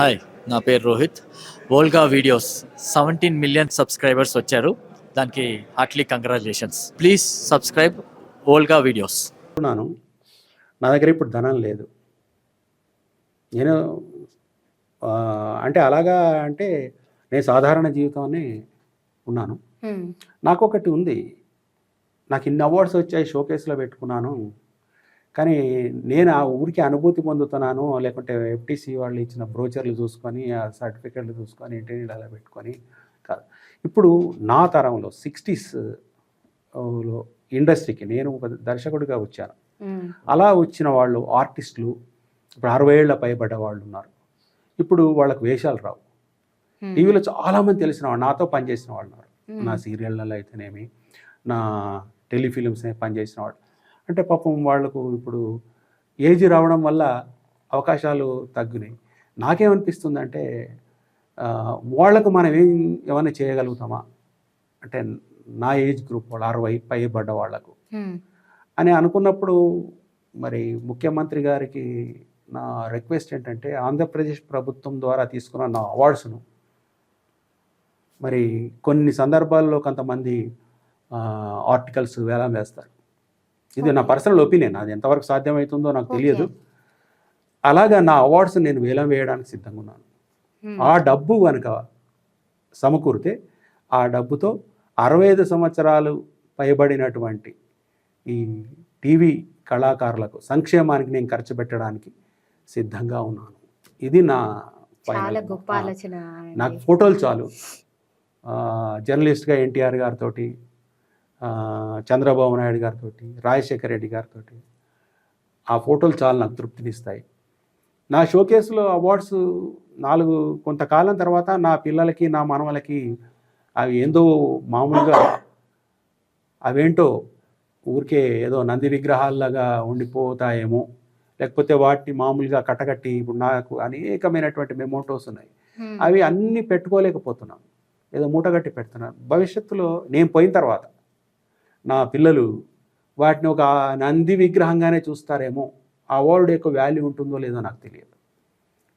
Hi నా పేరు Rohit. Volga videos seventeen million subscribers వచ్చారు. దానికి heartly congratulations. Please subscribe Volga videos. అనుకున్నాను. నా దగ్గర ఇప్పుడు ధనం లేదు. నేను ఆ, అంటే అలాగా అంటే నేను సాధారణ జీవితాన్ని ఉన్నాను. నాకు ఒకటి ఉంది. నాకు ఇన్ని అవార్డ్స్ వచ్చాయి షోకేస్లో పెట్టుకున్నాను. కానీ నేను ఆ ఊరికి అనుభూతి పొందుతున్నాను లేకుంటే ఎఫ్టీసీ వాళ్ళు ఇచ్చిన బ్రోచర్లు చూసుకొని ఆ సర్టిఫికెట్లు చూసుకొని ఇంటర్వ్యూలు అలా పెట్టుకొని కాదు ఇప్పుడు నా తరంలో సిక్స్టీస్లో ఇండస్ట్రీకి నేను ఒక దర్శకుడిగా వచ్చాను. అలా వచ్చిన వాళ్ళు ఆర్టిస్టులు ఇప్పుడు అరవై ఏళ్ళ పైబడ్డ వాళ్ళు ఉన్నారు ఇప్పుడు వాళ్ళకి వేషాలు రావు. టీవీలో చాలామంది తెలిసిన వాళ్ళు నాతో పనిచేసిన వాళ్ళు ఉన్నారు. నా సీరియళ్ళలో అయితేనేమి నా టెలిఫిలిమ్స్ పనిచేసిన వాళ్ళు అంటే పాపం వాళ్ళకు ఇప్పుడు ఏజ్ రావడం వల్ల అవకాశాలు తగ్గినాయి. నాకేమనిపిస్తుందంటే ఆ, వాళ్ళకు మనం ఏం ఏమైనా చేయగలుగుతామా? అంటే నా ఏజ్ గ్రూప్ వాళ్ళు అరవై పైబడ్డ వాళ్ళకు. అని అనుకున్నప్పుడు మరి ముఖ్యమంత్రి గారికి నా రిక్వెస్ట్ ఏంటంటే ఆంధ్రప్రదేశ్ ప్రభుత్వం ద్వారా తీసుకున్న నా అవార్డ్స్ను మరి కొన్ని సందర్భాల్లో కొంతమంది ఆర్టికల్స్ వేలం వేస్తారు. ఇది నా. పర్సనల్ ఒపీనియన్ అది ఎంతవరకు సాధ్యమవుతుందో నాకు తెలియదు. అలాగా నా అవార్డ్స్ నేను వేలం వేయడానికి సిద్ధంగా ఉన్నాను హ్మ్. ఆ డబ్బు కనుక సమకూరితే ఆ డబ్బుతో అరవై ఐదు సంవత్సరాలు పైబడినటువంటి ఈ టీవీ కళాకారులకు సంక్షేమానికి నేను ఖర్చు పెట్టడానికి సిద్ధంగా ఉన్నాను ఇది నా నాకు. ఫోటోలు చాలు జర్నలిస్ట్గా ఎన్టీఆర్ గారితో చంద్రబాబు నాయుడు గారితో రాజశేఖర రెడ్డి గారితో ఆ ఫోటోలు చాలా నాకు తృప్తినిస్తాయి. నా షోకేస్లో అవార్డ్స్ నాలుగు కొంతకాలం తర్వాత నా పిల్లలకి నా మనవలకి అవి ఏందో మామూలుగా అవేంటో ఊరికే ఏదో నంది విగ్రహాల్లాగా ఉండిపోతాయేమో. లేకపోతే వాటిని మామూలుగా కట్టకట్టి ఇప్పుడు నాకు అనేకమైనటువంటి మెమోటోస్ ఉన్నాయి. అవి అన్నీ పెట్టుకోలేకపోతున్నాను. ఏదో మూటగట్టి పెడుతున్నాను. భవిష్యత్తులో నేను పోయిన తర్వాత నా పిల్లలు వాటిని ఒక నంది విగ్రహంగానే చూస్తారేమో ఆ వరల్డ్ యొక్క వాల్యూ ఉంటుందో లేదో నాకు తెలియదు.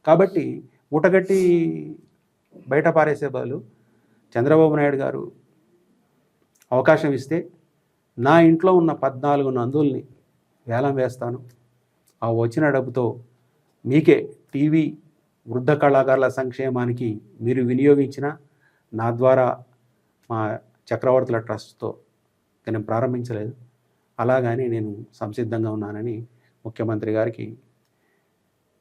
కాబట్టి మూటగట్టి బయట పారేసే బదులు చంద్రబాబు నాయుడు గారు అవకాశం ఇస్తే నా ఇంట్లో ఉన్న పద్నాలుగు నందుల్ని వేలం వేస్తాను. ఆ వచ్చిన డబ్బుతో మీకే టీవీ వృద్ధ కళాకారుల సంక్షేమానికి మీరు వినియోగించిన నా ద్వారా మా చక్రవర్తుల ట్రస్ట్తో నేను ప్రారంభించలేదు. అలాగని నేను సంసిద్ధంగా ఉన్నానని ముఖ్యమంత్రి గారికి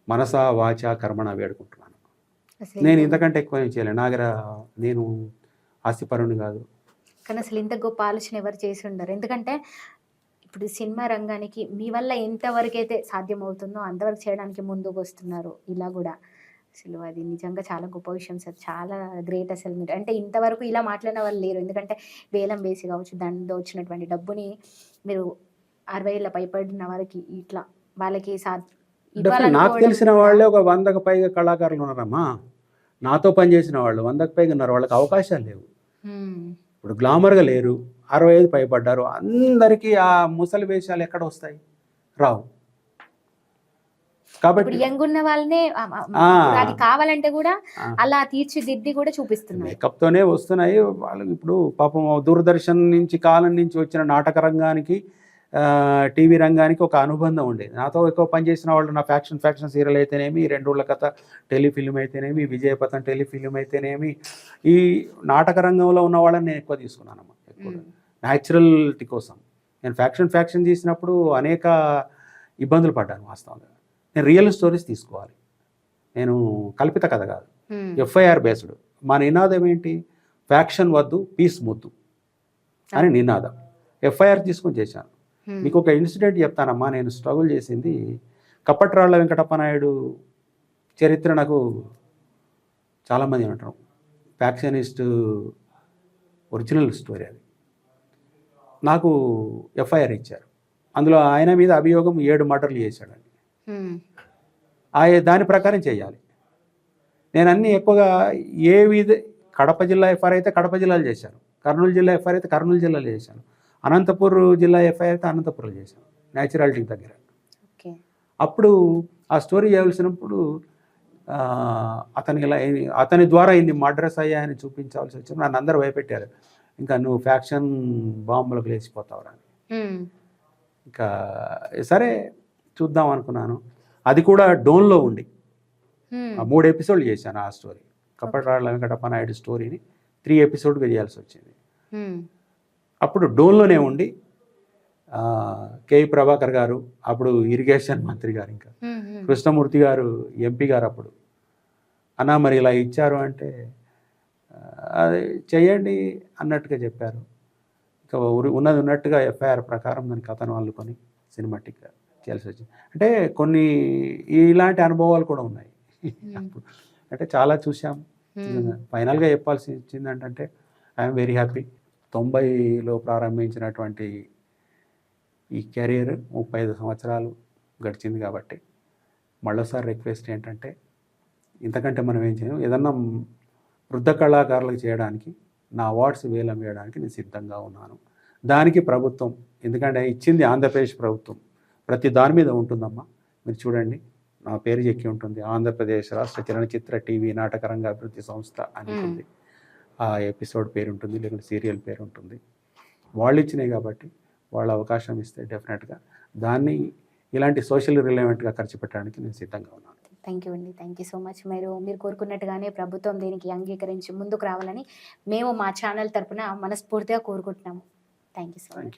మనసా వాచ కర్మణ వేడుకుంటున్నాను. నేను ఇంత- ఇంతకంటే ఎక్కువ ఏం చేయలేను. నా దగ్గర నేను ఆస్తిపరుని కాదు. కానీ అసలు ఇంత గొప్ప ఆలోచన ఎవరు చేసి ఉండరు. ఎందుకంటే ఇప్పుడు సినిమా రంగానికి మీ వల్ల ఎంతవరకు అయితే సాధ్యమవుతుందో అంతవరకు చేయడానికి ముందుకు వస్తున్నారు ఇలా కూడా. అసలు అది నిజంగా చాలా గొప్ప విషయం సార్. చాలా గ్రేట్ అసలు మీరు. అంటే ఇంతవరకు ఇలా మాట్లాడిన వాళ్ళు లేరు. ఎందుకంటే వేలం వేసి కావచ్చు దానిలో వచ్చినటువంటి డబ్బుని మీరు అరవై ఏళ్ళ పైపడిన వారికి ఇట్లా వాళ్ళకి నాకు తెలిసిన వాళ్ళే ఒక వందకు పైగా కళాకారులు ఉన్నారమ్మా. నాతో పనిచేసిన వాళ్ళు వందకు పైగా ఉన్నారు. వాళ్ళకి అవకాశాలు లేవు. ఇప్పుడు గ్లామర్గా లేరు. అరవై ఐదు పైబడ్డారు. అందరికీ ఆ ముసలి వేషాలు ఎక్కడ వస్తాయి? రావు. కాబట్టి యంగ్ ఉన్న వాళ్ళనే అది కావాలంటే కూడా. అలా తీర్చిదిద్ది కూడా చూపిస్తున్నారు. మేకప్తోనే వస్తున్నాయి. వాళ్ళు ఇప్పుడు పాపం దూరదర్శన్ నుంచి కాలం నుంచి వచ్చిన నాటక రంగానికి టీవీ రంగానికి ఒక అనుబంధం ఉండేది. నాతో ఎక్కువ పనిచేసిన వాళ్ళు నా ఫ్యాక్షన్ ఫ్యాక్షన్ సీరియల్ అయితేనేమి రెండు రోజుల కథ టెలిఫిల్మ్ అయితేనేమి విజయపథం టెలిఫిల్మ్ అయితేనేమి. ఈ నాటక రంగంలో ఉన్న వాళ్ళని నేను ఎక్కువ తీసుకున్నానమ్మా ఎక్కువ. న్యాచురల్టీ కోసం. నేను ఫ్యాక్షన్ ఫ్యాక్షన్ చేసినప్పుడు అనేక ఇబ్బందులు పడ్డాను వాస్తవంగా. నేను రియల్ స్టోరీస్ తీసుకోవాలి. నేను కల్పిత కథ కాదు. ఎఫ్ఐఆర్ బేస్డ్ మా నినాదం ఏంటి? ఫ్యాక్షన్ వద్దు పీస్ ముద్దు అని నినాదం. ఎఫ్ఐఆర్ తీసుకొని చేశాను. మీకు ఒక ఇన్సిడెంట్ చెప్తానమ్మా నేను స్ట్రగుల్ చేసింది. కప్పట్రాళ్ళ వెంకటప్ప నాయుడు చరిత్ర నాకు చాలామంది అంటారు. ఫ్యాక్షనిస్ట్ ఒరిజినల్ స్టోరీ అది. నాకు ఎఫ్ఐఆర్ ఇచ్చారు. అందులో ఆయన మీద అభియోగం ఏడు మర్డర్లు చేశాడండి. ఆ దాని ప్రకారం చేయాలి. నేను అన్ని ఎక్కువగా ఏ విధ కడప జిల్లా ఎఫ్ఐఆర్ అయితే కడప జిల్లాలో చేశాను. కర్నూలు జిల్లా ఎఫ్ఐఆర్ అయితే కర్నూలు జిల్లాలో చేశాను. అనంతపూర్ జిల్లా ఎఫ్ఐఆర్ అయితే అనంతపురంలో చేశాను. న్యాచురాలిటీకి దగ్గర. అప్పుడు ఆ స్టోరీ చేయవలసినప్పుడు ఆ, అతని ఇలా అతని ద్వారా ఇన్ని మర్డర్స్ అయ్యాయని చూపించాల్సి వచ్చింది నన్ను అందరూ భయపెట్టారు. ఇంకా నువ్వు ఫ్యాక్షన్ బాంబులకు లేచిపోతావు అని. ఇంకా సరే చూద్దాం అనుకున్నాను. అది కూడా డోన్లో ఉండి. మూడు ఎపిసోడ్లు చేశాను ఆ స్టోరీ. కప్పట్రాళ్ళ వెంకటప్ప నాయుడు స్టోరీని త్రీ ఎపిసోడ్గా చేయాల్సి వచ్చింది. అప్పుడు డోన్లోనే ఉండి కె. ప్రభాకర్ గారు అప్పుడు ఇరిగేషన్ మంత్రి గారు ఇంకా. కృష్ణమూర్తి గారు ఎంపీ గారు అప్పుడు. అన్నా మరి ఇలా ఇచ్చారు అంటే అది చెయ్యండి అన్నట్టుగా చెప్పారు. ఇంకా ఉన్నది ఉన్నట్టుగా ఎఫ్ఐఆర్ ప్రకారం దానికి కథను అల్లుకొని సినిమాటిక్గా చేయాల్సి వచ్చింది. అంటే కొన్ని ఇలాంటి అనుభవాలు కూడా ఉన్నాయి. అప్పుడు అంటే చాలా చూసాం ఉమ్, ఫైనల్గా చెప్పాల్సి వచ్చింది ఏంటంటే ఐఎమ్ వెరీ హ్యాపీ తొంభైలో ప్రారంభించినటువంటి ఈ కెరీర్ ముప్పై ఐదు సంవత్సరాలు గడిచింది కాబట్టి మళ్ళీసారి రిక్వెస్ట్ ఏంటంటే ఇంతకంటే మనం ఏం చేయం? ఏదన్నా వృద్ధ కళాకారులకు చేయడానికి నా అవార్డ్స్ వేలం వేయడానికి నేను సిద్ధంగా ఉన్నాను. దానికి ప్రభుత్వం ఎందుకంటే ఇచ్చింది ఆంధ్రప్రదేశ్ ప్రభుత్వం. ప్రతి దాని మీద ఉంటుందమ్మా. మీరు చూడండి నా పేరు చెక్కి ఉంటుంది. ఆంధ్రప్రదేశ్ రాష్ట్ర చలనచిత్ర టీవీ నాటకరంగ అభివృద్ధి సంస్థ అని. ఉంటుంది. ఆ ఎపిసోడ్ పేరు ఉంటుంది లేకుంటే సీరియల్ పేరు ఉంటుంది. వాళ్ళు ఇచ్చినాయి కాబట్టి వాళ్ళ అవకాశం ఇస్తే డెఫినెట్గా దాన్ని ఇలాంటి సోషల్ రిలవెంట్గా ఖర్చు పెట్టడానికి నేను సిద్ధంగా ఉన్నాను. థ్యాంక్ యూ అండి. థ్యాంక్ యూ సో మచ్ మీరు మీరు కోరుకున్నట్టుగానే ప్రభుత్వం దీనికి అంగీకరించి ముందుకు రావాలని మేము మా ఛానల్ తరపున మనస్ఫూర్తిగా కోరుకుంటున్నాము. Thank you so much